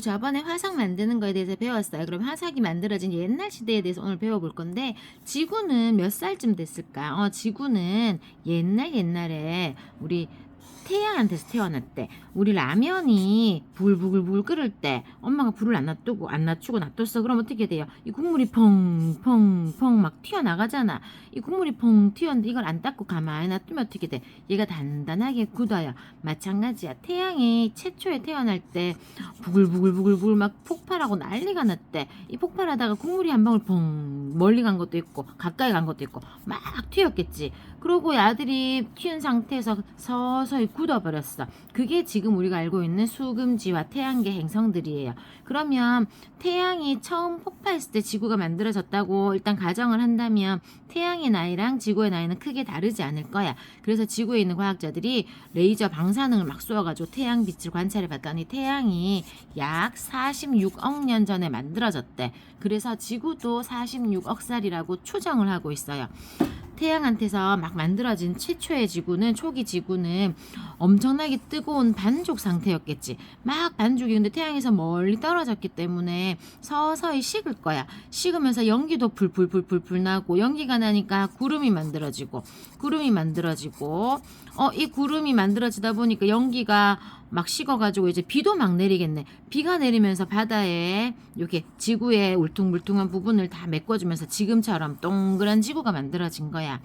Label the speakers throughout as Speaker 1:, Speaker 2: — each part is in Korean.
Speaker 1: 저번에 화석 만드는 거에 대해서 배웠어요. 그럼 화석이 만들어진 옛날 시대에 대해서 오늘 배워볼 건데 지구는 몇 살쯤 됐을까? 어, 지구는 옛날 옛날에 우리 태양한테서 태어났대. 우리 라면이 불불불 끓을 때 엄마가 불을 안 놔두고 안 낮추고 놔뒀어. 그럼 어떻게 돼요? 이 국물이 펑펑펑 막 튀어나가잖아. 이 국물이 펑 튀었는데 이걸 안 닦고 가만히 놔두면 어떻게 돼? 얘가 단단하게 굳어요. 마찬가지야. 태양이 최초에 태어날 때 부글부글부글부글 막 폭발하고 난리가 났대. 이 폭발하다가 국물이 한 방울 펑 멀리 간 것도 있고 가까이 간 것도 있고 막 튀었겠지. 그러고 아들이 튀은 상태에서 서서히 굳어버렸어. 그게 지금 우리가 알고 있는 수금지와 태양계 행성들이에요. 그러면 태양이 처음 폭파했을 때 지구가 만들어졌다고 일단 가정을 한다면 태양의 나이랑 지구의 나이는 크게 다르지 않을 거야. 그래서 지구에 있는 과학자들이 레이저 방사능을 막 쏘아가지고 태양 빛을 관찰해 봤더니 태양이 약 46억 년 전에 만들어졌대. 그래서 지구도 46억 살이라고 추정을 하고 있어요. 태양한테서 막 만들어진 최초의 지구는 초기 지구는 엄청나게 뜨거운 반죽 상태였겠지. 막 반죽이 근데 태양에서 멀리 떨어졌기 때문에 서서히 식을 거야. 식으면서 연기도 불불불불불 나고 연기가 나니까 구름이 만들어지고 구름이 만들어지고 어 이 구름이 만들어지다 보니까 연기가 막 식어가지고 이제 비도 막 내리겠네. 비가 내리면서 바다에 이렇게 지구의 울퉁불퉁한 부분을 다 메꿔주면서 지금처럼 동그란 지구가 만들어진 거야.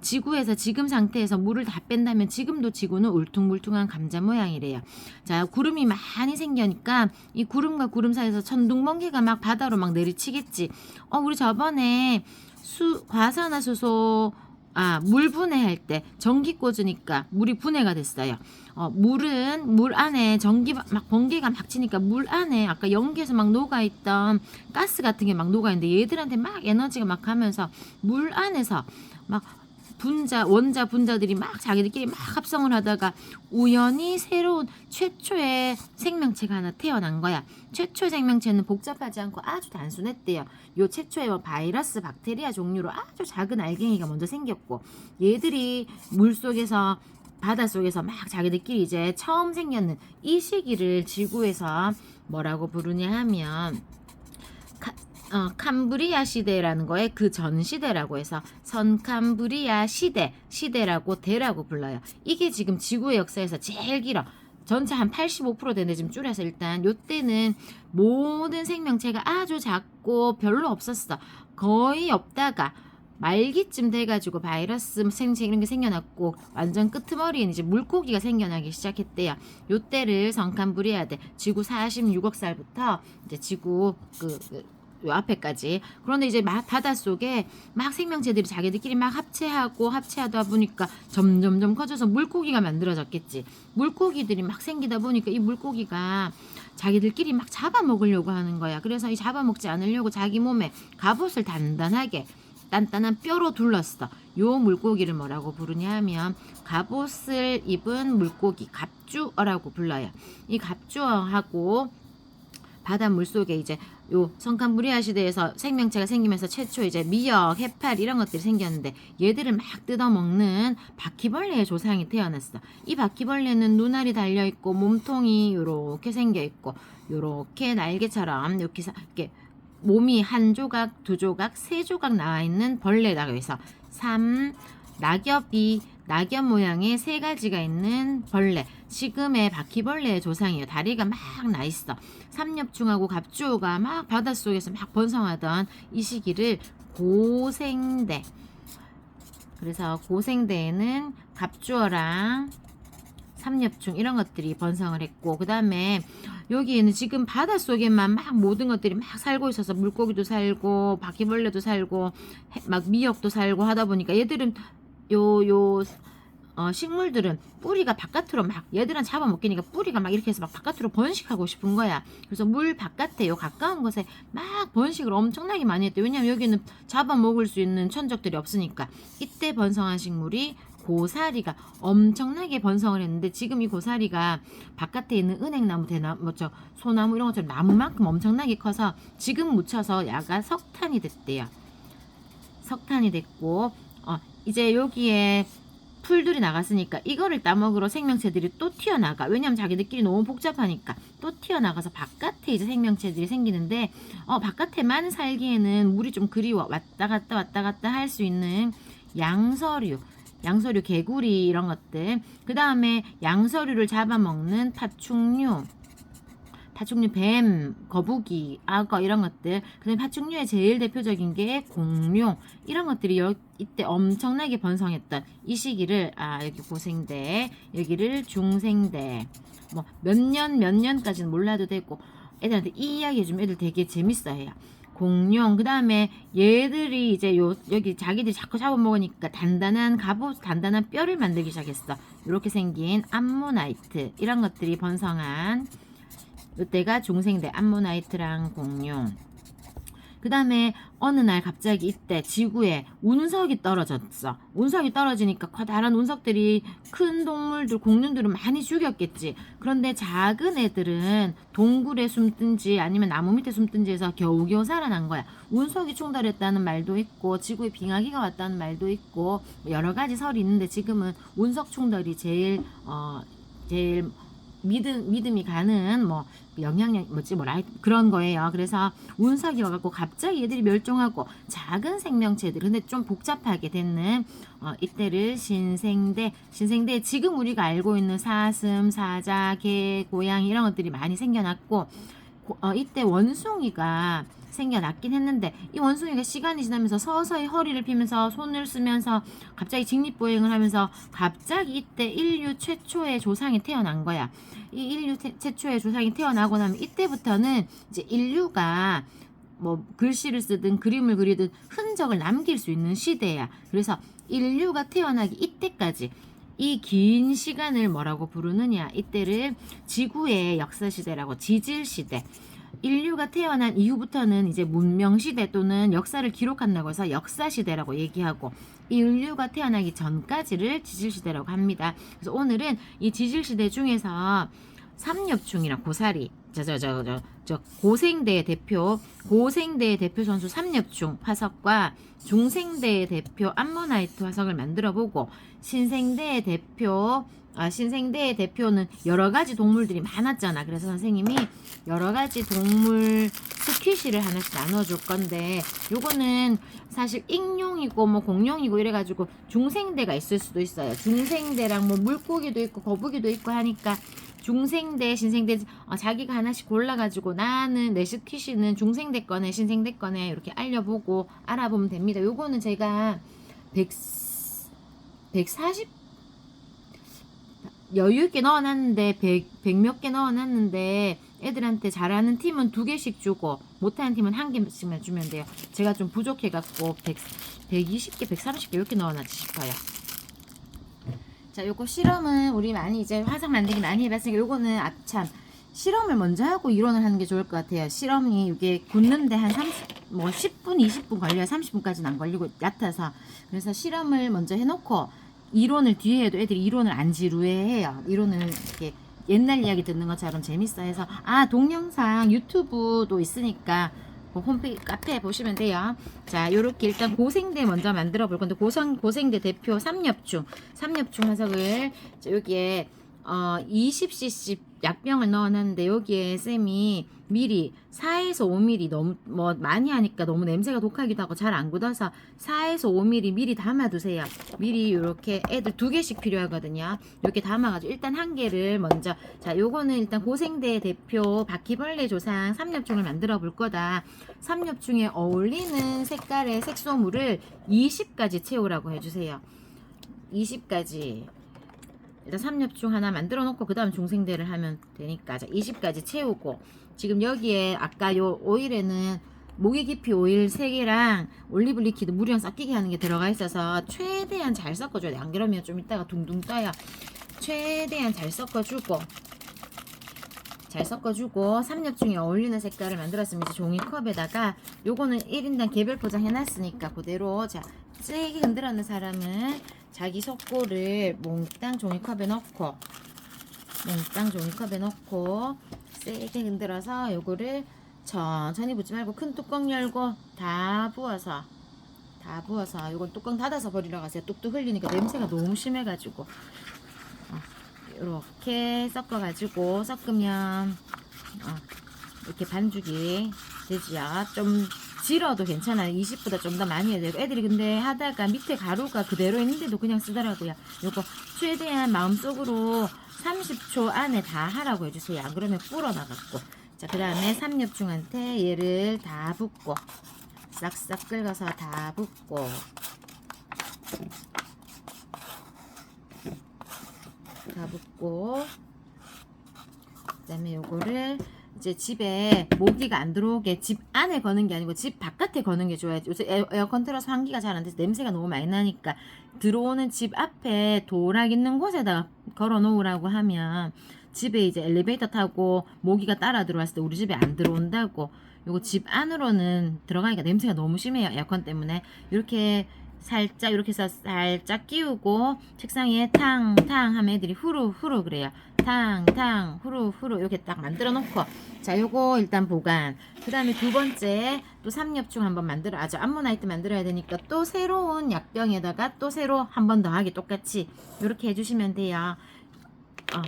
Speaker 1: 지구에서 지금 상태에서 물을 다 뺀다면 지금도 지구는 울퉁불퉁한 감자 모양이래요. 자, 구름이 많이 생기니까 이 구름과 구름 사이에서 천둥번개가 막 바다로 막 내리치겠지. 어, 우리 저번에 수, 과산화수소 아, 물 분해할 때 전기 꽂으니까 물이 분해가 됐어요. 어, 물은 물 안에 전기 막 번개가 막 치니까 물 안에 아까 연기에서 막 녹아 있던 가스 같은 게 막 녹아 있는데 얘들한테 막 에너지가 막 가면서 물 안에서 막 분자 원자 분자들이 막 자기들끼리 막 합성을 하다가 우연히 새로운 최초의 생명체가 하나 태어난 거야. 최초의 생명체는 복잡하지 않고 아주 단순했대요. 요 최초의 뭐 바이러스, 박테리아 종류로 아주 작은 알갱이가 먼저 생겼고 얘들이 물 속에서 바다 속에서 막 자기들끼리 이제 처음 생겼는 이 시기를 지구에서 뭐라고 부르냐 하면 카, 어, 캄브리아 시대라는 거에 그 전 시대라고 해서 선캄브리아 시대, 시대라고 대라고 불러요. 이게 지금 지구의 역사에서 제일 길어. 전체 한 85% 되는데 지금 줄여서 일단 요때는 모든 생명체가 아주 작고 별로 없었어. 거의 없다가 말기쯤 돼가지고 바이러스 생체 이런 게 생겨났고 완전 끄트머리엔 이제 물고기가 생겨나기 시작했대요. 요때를 성캄브리아대 지구 46억 살부터 이제 지구 그, 그 요 앞에까지 그런데 이제 막 바닷속에 막 생명체들이 자기들끼리 막 합체하고 합체하다 보니까 점점점 커져서 물고기가 만들어졌겠지 물고기들이 막 생기다 보니까 이 물고기가 자기들끼리 막 잡아먹으려고 하는 거야 그래서 이 잡아먹지 않으려고 자기 몸에 갑옷을 단단하게 단단한 뼈로 둘렀어. 요 물고기를 뭐라고 부르냐 하면 갑옷을 입은 물고기 갑주어라고 불러요. 이 갑주어하고 바닷물 속에 이제 요 성칸브리아 시대에서 생명체가 생기면서 최초 이제 미역, 해파리 이런 것들이 생겼는데 얘들을 막 뜯어먹는 바퀴벌레의 조상이 태어났어. 이 바퀴벌레는 눈알이 달려 있고 몸통이 요렇게 생겨 있고 요렇게 날개처럼 이렇게 사- 이렇게 몸이 한 조각, 두 조각, 세 조각 나와 있는 벌레라고 해서 삼 낙엽이 낙엽 모양의 세 가지가 있는 벌레. 지금의 바퀴벌레의 조상이에요. 다리가 막 나 있어. 삼엽충하고 갑주호가 막 바닷속에서 막 번성하던 이 시기를 고생대. 그래서 고생대에는 갑주어랑 삼엽충 이런 것들이 번성을 했고 그 다음에 여기에는 지금 바닷속에만 막 모든 것들이 막 살고 있어서 물고기도 살고 바퀴벌레도 살고 해- 막 미역도 살고 하다 보니까 얘들은 요 요 어, 식물들은 뿌리가 바깥으로 막 얘들은 잡아먹기니까 뿌리가 막 이렇게 해서 막 바깥으로 번식하고 싶은 거야. 그래서 물 바깥에 요 가까운 곳에 막 번식을 엄청나게 많이 했대. 왜냐면 여기는 잡아먹을 수 있는 천적들이 없으니까. 이때 번성한 식물이 고사리가 엄청나게 번성을 했는데 지금 이 고사리가 바깥에 있는 은행나무, 대나무, 뭐저 소나무 이런 것처럼 나무만큼 엄청나게 커서 지금 묻혀서 야가 석탄이 됐대요. 석탄이 됐고 어, 이제 여기에 풀들이 나갔으니까 이거를 따먹으러 생명체들이 또 튀어나가. 왜냐면 자기들끼리 너무 복잡하니까 또 튀어나가서 바깥에 이제 생명체들이 생기는데 어 바깥에만 살기에는 물이 좀 그리워. 왔다 갔다 왔다 갔다 할 수 있는 양서류. 양서류 개구리 이런 것들. 그 다음에 양서류를 잡아먹는 파충류. 파충류 뱀, 거북이, 악어 이런 것들. 그다음에 파충류의 제일 대표적인 게 공룡 이런 것들이 여, 이때 엄청나게 번성했던 이 시기를 아 여기 고생대, 여기를 중생대. 뭐 몇 년 몇 년까지는 몰라도 되고 애들한테 이 이야기 해주면 애들 되게 재밌어해요. 공룡 그다음에 얘들이 이제 요 여기 자기들이 자꾸 잡아먹으니까 단단한 갑옷 단단한 뼈를 만들기 시작했어. 이렇게 생긴 암모나이트 이런 것들이 번성한 이때가 중생대 암모나이트랑 공룡. 그 다음에 어느 날 갑자기 이때 지구에 운석이 떨어졌어. 운석이 떨어지니까 커다란 운석들이 큰 동물들, 공룡들을 많이 죽였겠지. 그런데 작은 애들은 동굴에 숨든지 아니면 나무 밑에 숨든지 해서 겨우겨우 살아난 거야. 운석이 충돌했다는 말도 있고, 지구에 빙하기가 왔다는 말도 있고, 여러 가지 설이 있는데 지금은 운석 충돌이 제일, 어, 제일 믿음, 믿음이 가는 뭐 영향력 뭐지 뭐 라이 그런 거예요. 그래서 운석이 와갖고 갑자기 얘들이 멸종하고 작은 생명체들 근데 좀 복잡하게 됐는 어, 이때를 신생대 신생대 지금 우리가 알고 있는 사슴, 사자, 개, 고양이 이런 것들이 많이 생겨났고 고- 어, 이때 원숭이가 생겨났긴 했는데 이 원숭이가 시간이 지나면서 서서히 허리를 피면서 손을 쓰면서 갑자기 직립보행을 하면서 갑자기 이때 인류 최초의 조상이 태어난 거야. 이 인류 태- 최초의 조상이 태어나고 나면 이때부터는 이제 인류가 뭐 글씨를 쓰든 그림을 그리든 흔적을 남길 수 있는 시대야. 그래서 인류가 태어나기 이때까지 이긴 시간을 뭐라고 부르느냐? 이때를 지구의 역사 시대라고 지질 시대. 인류가 태어난 이후부터는 이제 문명 시대 또는 역사를 기록한다고 해서 역사 시대라고 얘기하고 이 인류가 태어나기 전까지를 지질 시대라고 합니다. 그래서 오늘은 이 지질 시대 중에서 삼엽충이랑 고사리 저저저저저 고생대 대표 고생대 대표 선수 삼엽충 화석과 중생대 대표 암모나이트 화석을 만들어 보고 신생대 대표 아, 신생대 대표는 여러 가지 동물들이 많았잖아. 그래서 선생님이 여러 가지 동물 스퀴시를 하나씩 나눠줄 건데, 요거는 사실 익룡이고 뭐 공룡이고 이래가지고 중생대가 있을 수도 있어요. 중생대랑 뭐 물고기도 있고 거북이도 있고 하니까 중생대, 신생대 어, 자기가 하나씩 골라가지고 나는 내 스퀴시는 중생대 거네, 신생대 거네 이렇게 알려보고 알아보면 됩니다. 요거는 제가 100, 140 여유 있게 넣어놨는데 100, 100몇개 넣어놨는데 애들한테 잘하는 팀은 두 개씩 주고 못하는 팀은 한 개씩만 주면 돼요. 제가 좀 부족해갖고 100, 120개, 130개 이렇게 넣어놨지 싶어요. 자, 요거 실험은 우리 많이 이제 화상 만들기 많이 해봤으니까 요거는 아참 실험을 먼저 하고 이론을 하는 게 좋을 것 같아요. 실험이 이게 굳는데 한 30, 뭐 10분, 20분 걸려요. 30분까지는 안 걸리고 얕아서. 그래서 실험을 먼저 해놓고 이론을 뒤에 해도 애들이 이론을 안 지루해해요. 이론을 이렇게 옛날 이야기 듣는 것처럼 재밌어 해서 아 동영상 유튜브도 있으니까 그 홈페이지 카페에 보시면 돼요. 자, 요렇게 일단 고생대 먼저 만들어 볼 건데 고성 고생대 대표 삼엽충 삼엽충 화석을 자, 여기에 어 20cc 약병을 넣어놨는데 여기에 쌤이 미리 4에서 5mm 너무 뭐 많이 하니까 너무 냄새가 독하기도 하고 잘 안 굳어서 4에서 5mm 미리 담아두세요. 미리 이렇게 애들 두 개씩 필요하거든요. 이렇게 담아가지고 일단 한 개를 먼저 자 요거는 일단 고생대 대표 바퀴벌레 조상 삼엽충을 만들어 볼 거다. 삼엽충에 어울리는 색깔의 색소물을 20가지 채우라고 해주세요. 20가지 일단 삼엽충 하나 만들어 놓고 그 다음 중생대를 하면 되니까 자 20가지 채우고 지금 여기에 아까 요 오일에는 모기 깊이 오일 3개랑 올리브 리퀴드 물이랑 섞이게 하는 게 들어가 있어서 최대한 잘 섞어줘야 돼. 안 그러면 좀 이따가 둥둥 떠요. 최대한 잘 섞어주고 잘 섞어주고 삼엽중에 어울리는 색깔을 만들었으면 이제 종이컵에다가 요거는 1인당 개별 포장 해놨으니까 그대로 자 세게 흔들었는 사람은 자기 속고를 몽땅 종이컵에 넣고 몽땅 종이컵에 넣고 세게 흔들어서 요거를 천천히 붓지 말고 큰 뚜껑 열고 다 부어서 다 부어서 이건 뚜껑 닫아서 버리러 가세요. 뚝뚝 흘리니까 냄새가 너무 심해가지고 이렇게 섞어가지고 섞으면 어, 이렇게 반죽이 되지요. 좀 질어도 괜찮아요. 20보다 좀 더 많이 해야 되고 애들이 근데 하다가 밑에 가루가 그대로 있는데도 그냥 쓰더라고요. 요거 최대한 마음속으로 30초 안에 다 하라고 해주세요. 안 그러면 불어나갖고. 자, 그 다음에 삼엽중한테 얘를 다 붓고 싹싹 긁어서 다 붓고 다 붓고 그 다음에 요거를 이제 집에 모기가 안 들어오게 집 안에 거는 게 아니고 집 바깥에 거는 게 좋아요. 요새 에어, 에어 컨 틀어서 환기가 잘 안 돼서 냄새가 너무 많이 나니까 들어오는 집 앞에 도락 있는 곳에다가 걸어 놓으라고 하면 집에 이제 엘리베이터 타고 모기가 따라 들어왔을 때 우리 집에 안 들어온다고 요거 집 안으로는 들어가니까 냄새가 너무 심해요. 에어컨 때문에. 이렇게 살짝 이렇게 해서 살짝 끼우고 책상에 탕탕 하면 애들이 후루 후루 그래요. 탕탕 후루 후루 이렇게 딱 만들어 놓고. 자 요거 일단 보관. 그 다음에 두 번째 또 삼엽충 한번 만들어 아주 암모나이트 만들어야 되니까 또 새로운 약병에다가 또 새로 한 번 더 하기 똑같이 이렇게 해주시면 돼요. 어,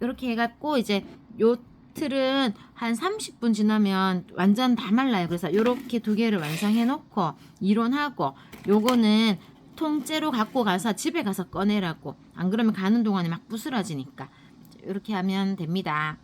Speaker 1: 이렇게 해갖고 이제 요 틀은 한 30분 지나면 완전 다 말라요. 그래서 요렇게 두 개를 완성해 놓고 이론하고 요거는 통째로 갖고 가서 집에 가서 꺼내라고. 안 그러면 가는 동안에 막 부스러지니까. 이렇게 하면 됩니다